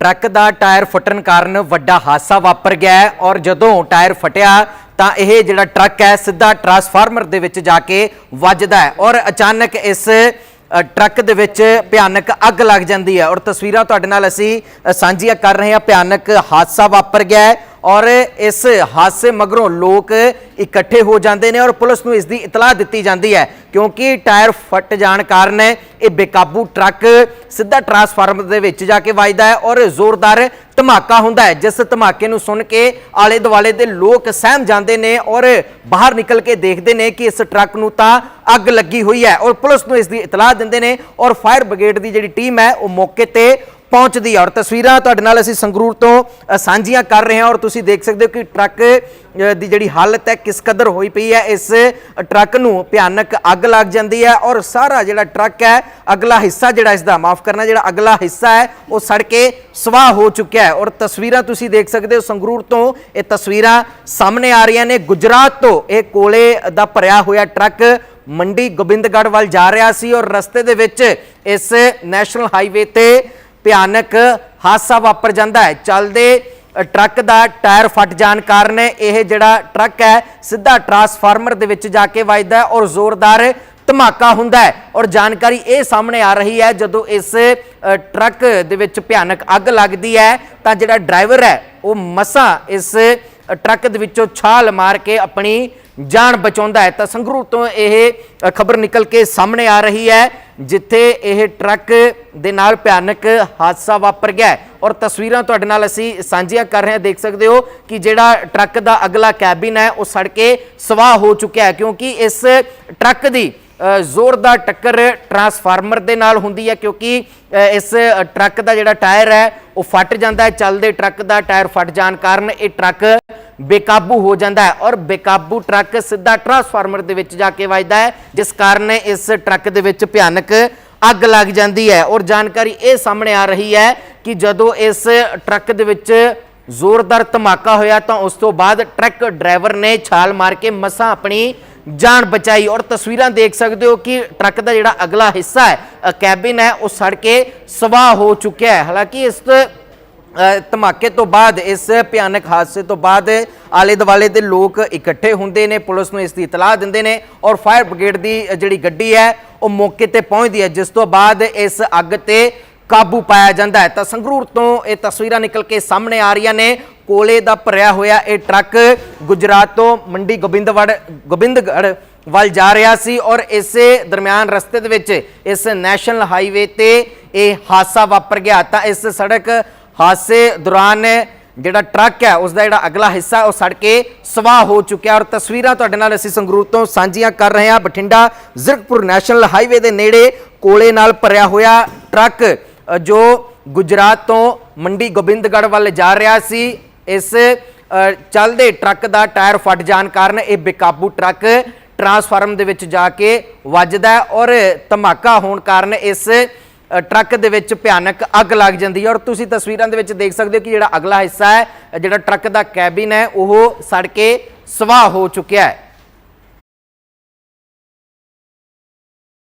Truck ਦਾ tyre ਫਟਣ ਕਾਰਨ ਵੱਡਾ ਹਾਦਸਾ ਵਾਪਰ ਗਿਆ ਹੈ ਔਰ ਜਦੋਂ ਟਾਇਰ ਫਟਿਆ ਤਾਂ ਇਹ ਜਿਹੜਾ ਟਰੱਕ ਹੈ ਸਿੱਧਾ ਟਰਾਂਸਫਾਰਮਰ ਦੇ ਵਿੱਚ ਜਾ ਕੇ ਵੱਜਦਾ ਹੈ ਔਰ ਅਚਾਨਕ ਇਸ ਟਰੱਕ ਦੇ ਵਿੱਚ ਭਿਆਨਕ ਅੱਗ ਲੱਗ ਜਾਂਦੀ ਹੈ ਔਰ ਤਸਵੀਰਾਂ ਤੁਹਾਡੇ ਨਾਲ ਅਸੀਂ ਸਾਂਝੀਆਂ ਕਰ ਰਹੇ ਹਾਂ। ਭਿਆਨਕ ਹਾਦਸਾ ਵਾਪਰ ਗਿਆ ਔਰ ਇਸ ਹਾਦਸੇ ਮਗਰੋਂ ਲੋਕ ਇਕੱਠੇ ਹੋ ਜਾਂਦੇ ਨੇ ਔਰ ਪੁਲਿਸ ਨੂੰ ਇਸ ਦੀ ਇਤਲਾਹ ਦਿੱਤੀ ਜਾਂਦੀ ਹੈ। ਕਿਉਂਕਿ ਟਾਇਰ ਫਟ ਜਾਣ ਕਾਰਨ ਇਹ ਬੇਕਾਬੂ ਟਰੱਕ ਸਿੱਧਾ ਟਰਾਂਸਫਾਰਮਰ ਦੇ ਵਿੱਚ ਜਾ ਕੇ ਵੱਜਦਾ ਹੈ ਔਰ ਜ਼ੋਰਦਾਰ ਧਮਾਕਾ ਹੁੰਦਾ ਹੈ। ਜਿਸ ਧਮਾਕੇ ਨੂੰ ਸੁਣ ਕੇ ਆਲੇ ਦੁਆਲੇ ਦੇ ਲੋਕ ਸਹਿਮ ਜਾਂਦੇ ਨੇ ਔਰ ਬਾਹਰ ਨਿਕਲ ਕੇ ਦੇਖਦੇ ਨੇ ਕਿ ਇਸ ਟਰੱਕ ਨੂੰ ਤਾਂ ਅੱਗ ਲੱਗੀ ਹੋਈ ਹੈ ਔਰ ਪੁਲਿਸ ਨੂੰ ਇਸ ਦੀ ਇਤਲਾਹ ਦਿੰਦੇ ਨੇ ਔਰ ਫਾਇਰ ਬ੍ਰਿਗੇਡ ਦੀ ਜਿਹੜੀ ਟੀਮ ਹੈ ਉਹ ਮੌਕੇ ਤੇ ਪਹੁੰਚਦੀ ਹੈ। ਔਰ ਤਸਵੀਰਾਂ ਤੁਹਾਡੇ ਨਾਲ ਅਸੀਂ ਸੰਗਰੂਰ ਤੋਂ ਸਾਂਝੀਆਂ ਕਰ ਰਹੇ ਹਾਂ। ਔਰ ਤੁਸੀਂ ਦੇਖ ਸਕਦੇ ਹੋ ਕਿ ਟਰੱਕ ਦੀ ਜਿਹੜੀ ਹਾਲਤ ਹੈ, ਕਿਸ ਕਦਰ ਹੋਈ ਪਈ ਹੈ। ਇਸ ਟਰੱਕ ਨੂੰ ਭਿਆਨਕ ਅੱਗ ਲੱਗ ਜਾਂਦੀ ਹੈ। ਔਰ ਸਾਰਾ ਜਿਹੜਾ ਟਰੱਕ ਹੈ, ਅਗਲਾ ਹਿੱਸਾ ਜਿਹੜਾ ਇਸ ਦਾ, ਮਾਫ ਕਰਨਾ, ਜਿਹੜਾ ਅਗਲਾ ਹਿੱਸਾ ਹੈ, ਉਹ ਸੜ ਕੇ ਸਵਾਹ ਹੋ ਚੁੱਕਿਆ ਹੈ। ਔਰ ਤਸਵੀਰਾਂ ਤੁਸੀਂ ਦੇਖ ਸਕਦੇ ਹੋ, ਸੰਗਰੂਰ ਤੋਂ ਇਹ ਤਸਵੀਰਾਂ ਸਾਹਮਣੇ ਆ ਰਹੀਆਂ ਨੇ। ਗੁਜਰਾਤ ਤੋਂ ਇਹ ਕੋਲੇ ਦਾ ਭਰਿਆ ਹੋਇਆ ਟਰੱਕ ਮੰਡੀ ਗੋਬਿੰਦਗੜ੍ਹ ਵੱਲ ਜਾ ਰਿਹਾ ਸੀ। ਔਰ ਰਸਤੇ ਦੇ ਵਿੱਚ ਇਸ ਨੈਸ਼ਨਲ ਹਾਈਵੇ ਤੇ ਭਿਆਨਕ ਹਾਦਸਾ ਵਾਪਰ ਜਾਂਦਾ ਹੈ। ਚੱਲਦੇ ਟਰੱਕ ਦਾ ਟਾਇਰ ਫਟ ਜਾਣ ਕਾਰਨ ਇਹ ਜਿਹੜਾ ਟਰੱਕ ਹੈ, ਸਿੱਧਾ ਟਰਾਂਸਫਾਰਮਰ ਦੇ ਵਿੱਚ ਜਾ ਕੇ ਵੱਜਦਾ ਹੈ ਔਰ ਜ਼ੋਰਦਾਰ ਧਮਾਕਾ ਹੁੰਦਾ ਹੈ। ਔਰ ਜਾਣਕਾਰੀ ਇਹ ਸਾਹਮਣੇ ਆ ਰਹੀ ਹੈ, ਜਦੋਂ ਇਸ ਟਰੱਕ ਦੇ ਵਿੱਚ ਭਿਆਨਕ ਅੱਗ ਲੱਗਦੀ ਹੈ, ਤਾਂ ਜਿਹੜਾ ਡਰਾਈਵਰ ਹੈ, ਉਹ ਮਸਾਂ ਇਸ ਟਰੱਕ ਦੇ ਵਿੱਚੋਂ ਛਾਲ ਮਾਰ ਕੇ ਆਪਣੀ ਜਾਨ ਬਚਾਉਂਦਾ ਹੈ। ਤਾਂ ਸੰਗਰੂਰ ਤੋਂ ਇਹ ਖਬਰ ਨਿਕਲ ਕੇ ਸਾਹਮਣੇ ਆ ਰਹੀ ਹੈ। ਜਿੱਥੇ ਇਹ ਟਰੱਕ ਦੇ ਨਾਲ ਭਿਆਨਕ ਹਾਦਸਾ ਵਾਪਰ ਗਿਆ ਔਰ ਤਸਵੀਰਾਂ ਤੁਹਾਡੇ ਨਾਲ ਅਸੀਂ ਸਾਂਝੀਆਂ ਕਰ ਰਹੇ ਹਾਂ। ਦੇਖ ਸਕਦੇ ਹੋ ਕਿ ਜਿਹੜਾ ਟਰੱਕ ਦਾ ਅਗਲਾ ਕੈਬਿਨ ਹੈ, ਉਹ ਸੜ ਕੇ ਸਵਾਹ ਹੋ ਚੁੱਕਿਆ ਹੈ, ਕਿਉਂਕਿ ਇਸ ਟਰੱਕ ਦੀ ਜ਼ੋਰਦਾਰ ਟੱਕਰ ਟਰਾਂਸਫਾਰਮਰ ਦੇ ਨਾਲ ਹੁੰਦੀ ਹੈ, ਕਿਉਂਕਿ ਇਸ ਟਰੱਕ ਦਾ ਜਿਹੜਾ ਟਾਇਰ ਹੈ, ਉਹ ਫਟ ਜਾਂਦਾ ਹੈ। ਚੱਲਦੇ ਟਰੱਕ ਦਾ ਟਾਇਰ ਫਟ ਜਾਣ ਕਾਰਨ ਇਹ ਟਰੱਕ ਬੇਕਾਬੂ ਹੋ ਜਾਂਦਾ ਹੈ ਔਰ ਬੇਕਾਬੂ ਟਰੱਕ ਸਿੱਧਾ ਟਰਾਂਸਫਾਰਮਰ ਦੇ ਵਿੱਚ ਜਾ ਕੇ ਵੱਜਦਾ ਹੈ, ਜਿਸ ਕਾਰਨ ਇਸ ਟਰੱਕ ਦੇ ਵਿੱਚ ਭਿਆਨਕ ਅੱਗ ਲੱਗ ਜਾਂਦੀ ਹੈ ਔਰ ਜਾਣਕਾਰੀ ਇਹ ਸਾਹਮਣੇ ਆ ਰਹੀ ਹੈ ਕਿ ਜਦੋਂ ਇਸ ਟਰੱਕ ਦੇ ਵਿੱਚ ਜ਼ੋਰਦਾਰ ਧਮਾਕਾ ਹੋਇਆ ਤਾਂ ਉਸ ਤੋਂ ਬਾਅਦ ਟਰੱਕ ਡਰਾਈਵਰ ਨੇ ਛਾਲ ਮਾਰ ਕੇ ਮਸਾਂ ਆਪਣੀ ਜਾਨ ਬਚਾਈ ਔਰ ਤਸਵੀਰਾਂ ਦੇਖ ਸਕਦੇ ਹੋ ਕਿ ਟਰੱਕ ਦਾ ਜਿਹੜਾ ਅਗਲਾ ਹਿੱਸਾ ਹੈ ਕੈਬਿਨ ਹੈ, ਉਹ ਸੜ ਕੇ ਸਵਾਹ ਹੋ ਚੁੱਕਿਆ ਹੈ। ਹਾਲਾਂਕਿ ਇਸ ਧਮਾਕੇ ਤੋਂ ਬਾਅਦ, ਇਸ ਭਿਆਨਕ ਹਾਦਸੇ ਤੋਂ ਬਾਅਦ ਆਲੇ ਦੁਆਲੇ ਦੇ ਲੋਕ ਇਕੱਠੇ ਹੁੰਦੇ ਨੇ, ਪੁਲਿਸ ਨੂੰ ਇਸ ਦੀ ਇਤਲਾਹ ਦਿੰਦੇ ਨੇ ਔਰ ਫਾਇਰ ਬ੍ਰਿਗੇਡ ਦੀ ਜਿਹੜੀ ਗੱਡੀ ਹੈ, ਉਹ ਮੌਕੇ ਤੇ ਪਹੁੰਚਦੀ ਹੈ, ਜਿਸ ਤੋਂ ਬਾਅਦ ਇਸ ਅੱਗ ਤੇ ਕਾਬੂ ਪਾਇਆ ਜਾਂਦਾ ਹੈ। ਤਾਂ ਸੰਗਰੂਰ ਤੋਂ ਇਹ ਤਸਵੀਰਾਂ ਨਿਕਲ ਕੇ ਸਾਹਮਣੇ ਆ ਰਹੀਆਂ ਨੇ। ਕੋਲੇ ਦਾ ਭਰਿਆ ਹੋਇਆ ਇਹ ਟਰੱਕ ਗੁਜਰਾਤ ਤੋਂ ਮੰਡੀ ਗੋਬਿੰਦਵੜ, ਗੋਬਿੰਦਗੜ੍ਹ ਵੱਲ ਜਾ ਰਿਹਾ ਸੀ ਔਰ ਇਸੇ ਦਰਮਿਆਨ ਰਸਤੇ ਦੇ ਵਿੱਚ ਇਸ ਨੈਸ਼ਨਲ ਹਾਈਵੇ ਤੇ ਇਹ ਹਾਦਸਾ ਵਾਪਰ ਗਿਆ। ਤਾਂ ਇਸ ਸੜਕ ਹਾਦਸੇ ਦੌਰਾਨ ਜਿਹੜਾ ਟਰੱਕ ਹੈ ਉਸ ਦਾ ਜਿਹੜਾ ਅਗਲਾ ਹਿੱਸਾ ਉਹ ਸੜ ਕੇ ਸਵਾਹ ਹੋ ਚੁੱਕਿਆ ਔਰ ਤਸਵੀਰਾਂ ਤੁਹਾਡੇ ਨਾਲ ਅਸੀਂ ਸੰਗਰੂਰ ਤੋਂ ਸਾਂਝੀਆਂ ਕਰ ਰਹੇ ਹਾਂ। ਬਠਿੰਡਾ ਜ਼ਿਰਕਪੁਰ ਨੈਸ਼ਨਲ ਹਾਈਵੇ ਦੇ ਨੇੜੇ ਕੋਲੇ ਨਾਲ ਭਰਿਆ ਹੋਇਆ ਟਰੱਕ ਜੋ ਗੁਜਰਾਤ ਤੋਂ ਮੰਡੀ ਗੋਬਿੰਦਗੜ੍ਹ ਵੱਲ ਜਾ ਰਿਹਾ ਸੀ। ਇਸ ਚੱਲਦੇ ਟਰੱਕ ਦਾ ਟਾਇਰ ਫਟ ਜਾਣ ਕਾਰਨ ਇਹ ਬੇਕਾਬੂ ਟਰੱਕ ਟਰਾਂਸਫਾਰਮ ਦੇ ਵਿੱਚ ਜਾ ਕੇ ਵੱਜਦਾ ਔਰ ਧਮਾਕਾ ਹੋਣ ਕਾਰਨ ਇਸ ਟਰੱਕ ਦੇ ਵਿੱਚ ਭਿਆਨਕ ਅੱਗ ਲੱਗ ਜਾਂਦੀ ਹੈ। ਔਰ ਤੁਸੀਂ ਤਸਵੀਰਾਂ ਦੇ ਵਿੱਚ ਦੇਖ ਸਕਦੇ ਹੋ ਕਿ ਜਿਹੜਾ ਅਗਲਾ ਹਿੱਸਾ ਹੈ, ਜਿਹੜਾ ਟਰੱਕ ਦਾ ਕੈਬਿਨ ਹੈ, ਉਹ ਸੜ ਕੇ ਸਵਾਹ ਹੋ ਚੁੱਕਿਆ ਹੈ।